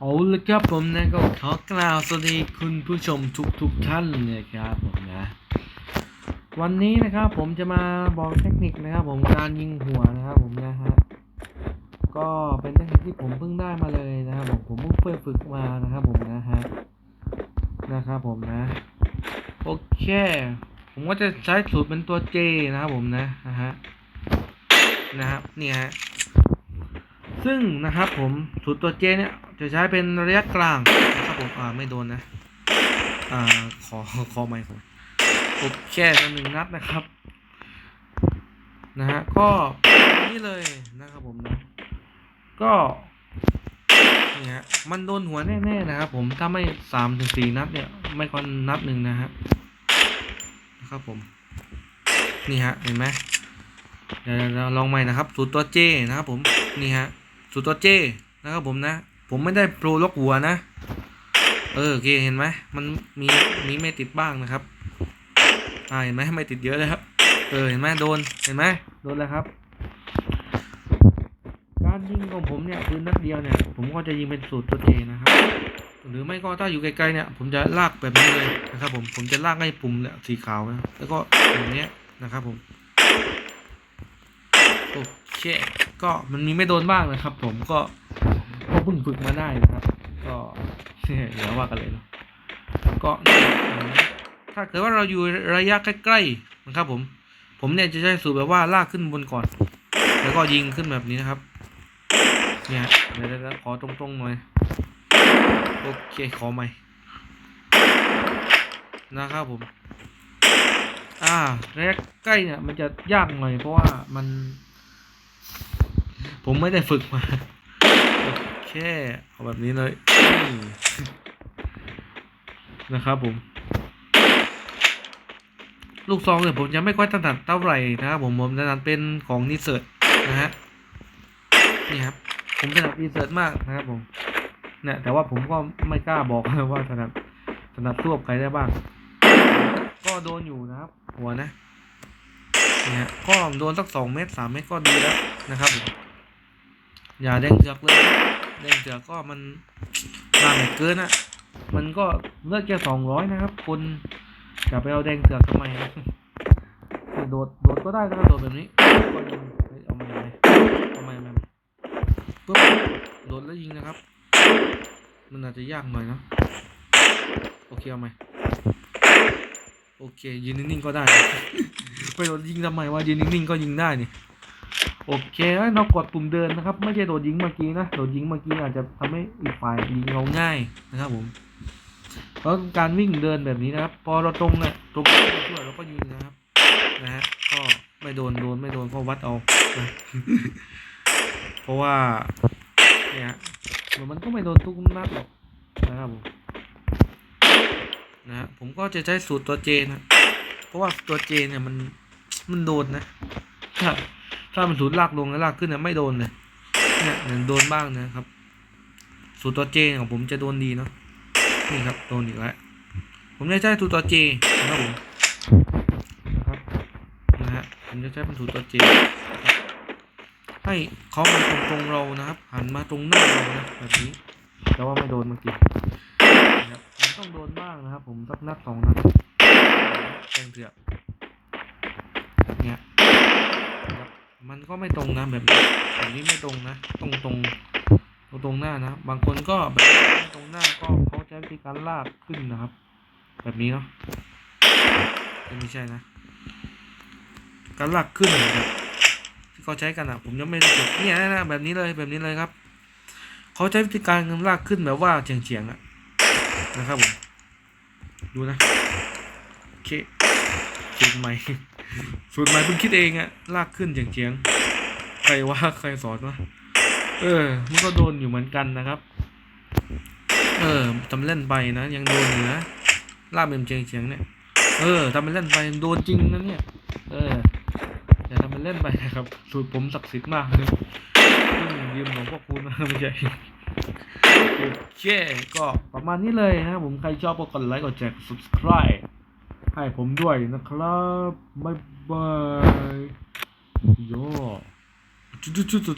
เอาละครับผมนะก็ขอกล่าวสวัสดีคุณผู้ชมทุกทุกๆท่านเลยครับผมนะ วันนี้นะครับผมจะมาบอกเทคนิคนะครับ ผมการยิงหัวนะครับผมนะฮะก็เป็นเทคนิคที่ผมเพิ่งได้มาเลยนะครับผมผมเพิ่งไปฝึกมานะครับผมนะฮะนะครับผมนะโอเค ผมก็จะใช้สูตรเป็นตัว J นะครับผมนะนะฮะนะครับนี่ฮะซึ่งนะครับผมสูตรตัวเจเนี่ย จะใช้เป็นระยะกลางนะครับผมอ่าไม่โดนนะอ่าขอขอไม่ขอโอเคสักหนึ่งนัดนะครับนะฮะก็นี่เลยนะครับผมนะก็นี่ฮะมันโดนหัวแน่ๆนะครับผมถ้าไม่สามถึงสี่นัดเนี่ยไม่ก็นัดหนึ่งนะฮะนะครับผมนี่ฮะเห็นไหมเดี๋ยวเราลองใหม่นะครับสูตรตัวเจนะครับผมนี่ฮะสูตรตัวเจนะครับผมนะ ผมไม่ได้โปรล็อกหัวนะ เออโอเคเห็นไหมมันมีมีไม่ติดบ้างนะครับอ่าเห็นไหมไม่ติดเยอะเลยครับ เออเห็นไหมโดนเห็นไหมโดนแล้วครับ การยิงของผมเนี่ยปืนนัดเดียวเนี่ย ผมก็จะยิงเป็นสูตรตัวเจนะครับ หรือไม่ก็ถ้าอยู่ไกลๆเนี่ย ผมจะลากแบบนี้เลยนะครับ ผมผมจะลากให้ปุ่มเนี่ยสีขาวนะแล้วก็อย่างเนี้ยนะครับ ผมโอเคก็มันมีไม่โดนบ้างนะครับ ผมก็ เพิ่งฝึกมาได้นะครับ ก็เดี๋ยวว่ากันเลยเนาะก็ถ้าเกิดว่าเราอยู่ระยะใกล้ๆนะครับ ผม ผมเนี่ยจะใช้สูตรแบบว่าลากขึ้นบนก่อน แล้วก็ยิงขึ้นแบบนี้นะครับ เนี่ยเดี๋ยวขอตรงๆหน่อยโอเคขอใหม่นะครับผม อ่าระยะใกล้เนี่ยมันจะยากหน่อยเพราะว่ามัน ผมไม่ได้ฝึกมา เคเอาแบบนี้เลยนะครับผม ลูกซองเนี่ยผมจะไม่ค่อยถนัดเท่าไหร่นะครับผมผมถนัดเป็นของนิเซิร์ตนะฮะนี่ครับ ผมถนัดนิเซิร์ตมากนะครับผมเนี่ยแต่ว่าผมก็ไม่กล้าบอกว่าถนัดถนัดสู้กับใครได้บ้าง ก็โดนอยู่นะครับ หัวนะเนี่ยก็โดนสักสองเมตรสามเมตรก็ดีแล้วนะครับ อย่าแดงเถือกเลย แดงเถือก็มันมากเกินอะมันก็เลือดแค่สองร้อยนะครับคุณจะไปเอาแดงเถือกทำไมโดดโดดก็ได้ถ้าโดดแบบนี้ก็ยิงเอามาเลยเอามาเอามปุ๊บโดดแล้วยิงนะครับ มันอาจจะยากหน่อยนะโอเคเอาไหมโอเคยืนนิ่งๆก็ได้ไปโดดยิงทำไมวะยืนนิ่งๆก็ยิงได้นี่ โอเคแล้วเรากดปุ่มเดินนะครับ ไม่ใช่โดดยิงเมื่อกี้นะโดดยิงเมื่อกี้อาจจะทำให้อีกฝ่ายยิงเราง่ายนะครับผมเพราะการวิ่งเดินแบบนี้นะครับ พอเราตรงเนี่ยตรงช่วยเราก็ยิงนะครับนะฮะก็ไม่โดนโดนไม่โดนก็วัดเอานะเพราะว่าเนี่ยมันก็ไม่โดนทุกนัดหรอกนะครับผมนะฮะผมก็จะใช้สูตรตัวเจนะเพราะว่าตัวเจเนี่ยมันมันโดนนะถ้า ถ้ามันสูตรลากลงแล้วลากขึ้นเนี่ยไม่โดนเลยเนี่ยเนี่ยโดนบ้างนะครับ สูตรตัวเจของผมจะโดนดีเนาะนี่ครับโดนอีกแล้วผมจะใช้สูตรตัวเจนะครับผมนะครับนะฮะผมจะใช้เป็นสูตรตัวเจให้เขามาตรงตรงเรานะครับหันมาตรงหน้าเรานะแบบนี้แต่ว่าไม่โดนเมื่อกี้นะครับมันต้องโดนบ้างนะครับ ผมสักนัดสองนัดแกงเถือกเนี่ย ครับ มันก็ไม่ตรงนะแบบนี้แบบนี้ไม่ตรงนะ ตรงตรงตรงตรงหน้านะ บางคนก็แบบตรงหน้าก็เขาใช้วิธีการลากขึ้นนะครับ แบบนี้เนาะไม่ใช่นะ การลากขึ้นแบบที่เขาใช้กันอะ ผมยังไม่ได้เนี่ยนะแบบนี้เลยแบบนี้เลยครับเขาใช้วิธีการลากขึ้นแบบว่าเฉียงเฉียงๆอะนะครับผมดูนะโอเคสูตรใหม่ สูตรใหม่เพิ่งคิดเองอะลากขึ้นเฉียงๆใครว่าใครสอนวะเออ มันก็โดนอยู่เหมือนกันนะครับ เออทำเล่นไปนะ ยังโดนอยู่นะลากเป็นเฉียงเฉียงเนี่ย เออทำเป็นเล่นไปโดนจริงนะเนี่ย เอออย่าทำเป็นเล่นไปนะครับ สูตรผมศักดิ์สิทธิ์มากเลยยืมของพวกคุณนะไม่ใช่โอเคก็ประมาณนี้เลยนะผมใครชอบก็กดไลค์กดแชร์กด subscribe ให้ผมด้วยนะครับบ๊ายบายโยจุดจุดจุด